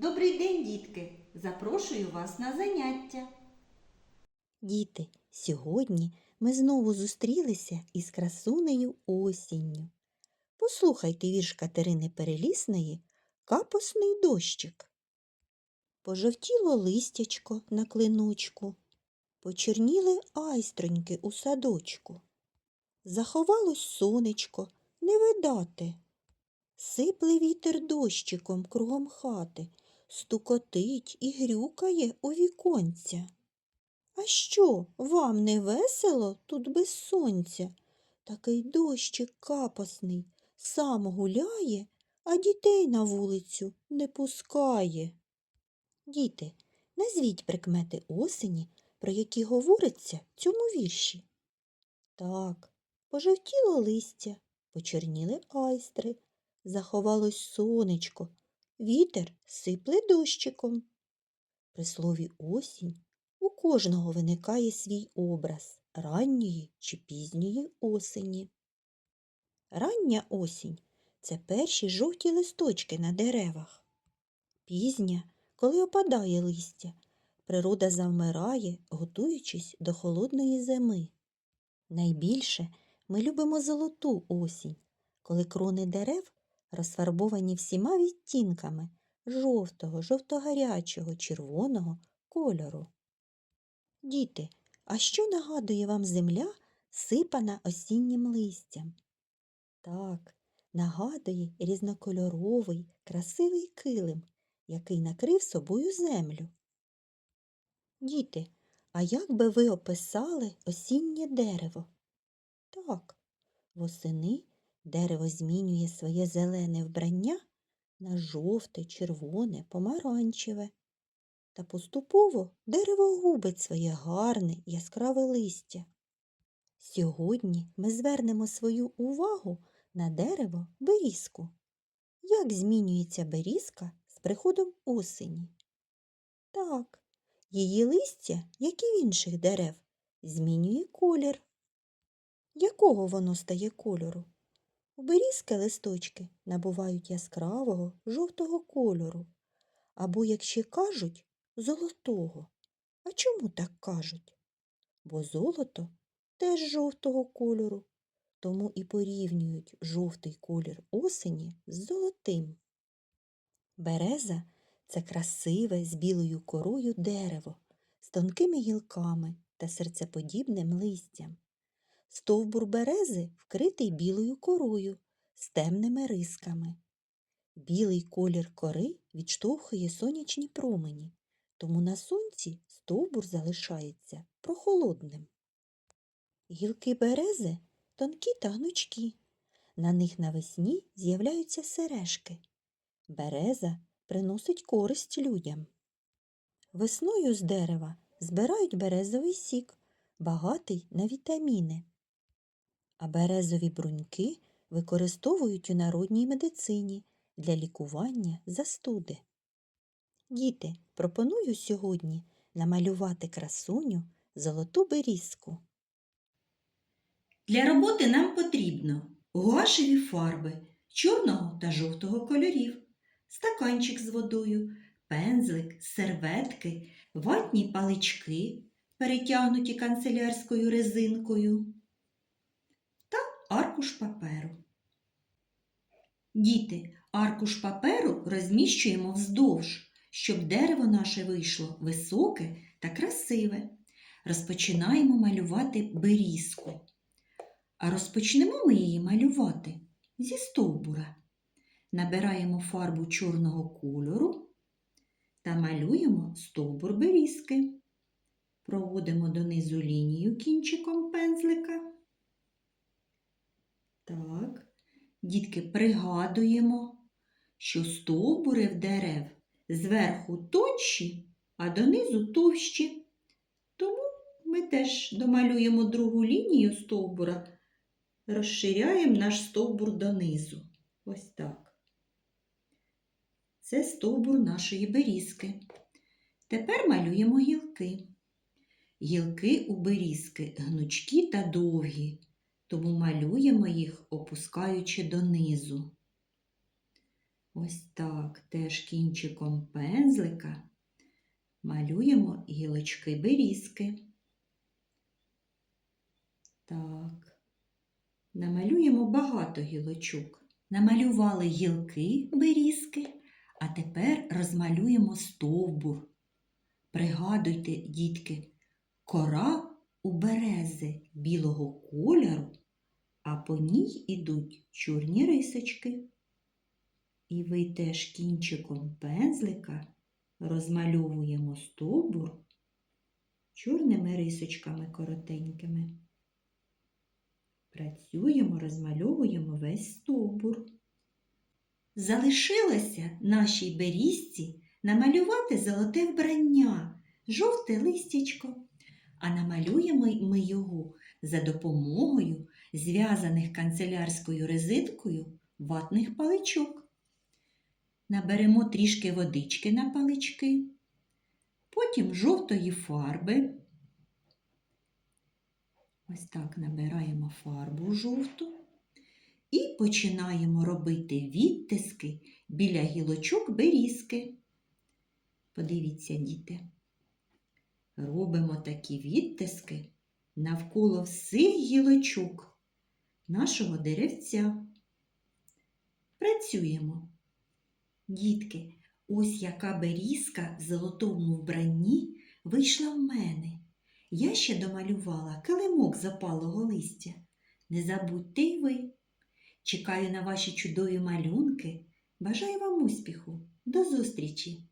Добрий день, дітки! Запрошую вас на заняття. Діти, сьогодні ми знову зустрілися із красунею осінню. Послухайте вірш Катерини Перелісної Капосний дощик. Пожовтіло листячко на клиночку, почерніли айстроньки у садочку. Заховалось сонечко, не видати. Сипле вітер дощиком кругом хати, стукотить і грюкає у віконця. А що, вам не весело тут без сонця? Такий дощик капосний, сам гуляє, а дітей на вулицю не пускає. Діти, назвіть прикмети осені, про які говориться в цьому вірші. Так, пожовтіло листя, почерніли айстри, заховалось сонечко, вітер сипле дощиком. При слові осінь у кожного виникає свій образ ранньої чи пізньої осені. Рання осінь це перші жовті листочки на деревах. Пізня, коли опадає листя, природа завмирає, готуючись до холодної зими. Найбільше ми любимо золоту осінь, коли крони дерев розфарбовані всіма відтінками жовтого, жовтогарячого, червоного кольору. Діти, а що нагадує вам земля, сипана осіннім листям? Так, нагадує різнокольоровий, красивий килим, який накрив собою землю. Діти, а як би ви описали осіннє дерево? Так, восени дерево змінює своє зелене вбрання на жовте, червоне, помаранчеве. Та поступово дерево губить своє гарне яскраве листя. Сьогодні ми звернемо свою увагу на дерево берізку. Як змінюється берізка з приходом осені? Так, її листя, як і в інших дерев, змінює колір. Якого воно стає кольору? Берізки листочки набувають яскравого жовтого кольору, або, як ще кажуть, золотого. А чому так кажуть? Бо золото теж жовтого кольору, тому і порівнюють жовтий колір осені з золотим. Береза це красиве з білою корою дерево з тонкими гілками та серцеподібним листям. Стовбур берези вкритий білою корою з темними рисками. Білий колір кори відштовхує сонячні промені, тому на сонці стовбур залишається прохолодним. Гілки берези тонкі та гнучкі. На них навесні з'являються сережки. Береза приносить користь людям. Весною з дерева збирають березовий сік, багатий на вітаміни. А березові бруньки використовують у народній медицині для лікування застуди. Діти, пропоную сьогодні намалювати красуню золоту берізку. Для роботи нам потрібно гуашеві фарби чорного та жовтого кольорів, стаканчик з водою, пензлик, серветки, ватні палички, перетягнуті канцелярською резинкою аркуш паперу. Діти, аркуш паперу розміщуємо вздовж, щоб дерево наше вийшло високе та красиве. Розпочинаємо малювати берізку. А розпочнемо ми її малювати зі стовбура. Набираємо фарбу чорного кольору та малюємо стовбур берізки. Проводимо донизу лінію кінчиком пензлика. Так, дітки, пригадуємо, що стовбури в дерев зверху тонші, а донизу товщі. Тому ми теж домалюємо другу лінію стовбура розширяємо наш стовбур донизу. Ось так. Це стовбур нашої берізки. Тепер малюємо гілки. Гілки у берізки гнучкі та довгі, тому малюємо їх, опускаючи донизу. Ось так теж кінчиком пензлика малюємо гілочки берізки. Так. Намалюємо багато гілочок. Намалювали гілки берізки, а тепер розмалюємо стовбур. Пригадуйте, дітки, кора у берези білого кольору, а по ній ідуть чорні рисочки. І ви теж кінчиком пензлика розмальовуємо стовбур чорними рисочками коротенькими. Працюємо, розмальовуємо весь стовбур. Залишилося нашій берізці намалювати золоте вбрання, жовте листячко, а намалюємо ми його за допомогою зв'язаних канцелярською резинкою ватних паличок. Наберемо трішки водички на палички, потім жовтої фарби. Ось так набираємо фарбу жовту і починаємо робити відтиски біля гілочок берізки. Подивіться, діти. Робимо такі відтиски навколо всіх гілочок нашого деревця. Працюємо. Дітки, ось яка берізка в золотому вбранні вийшла в мене. Я ще домалювала килимок запалого листя. Не забудьте й ви. Чекаю на ваші чудові малюнки. Бажаю вам успіху. До зустрічі!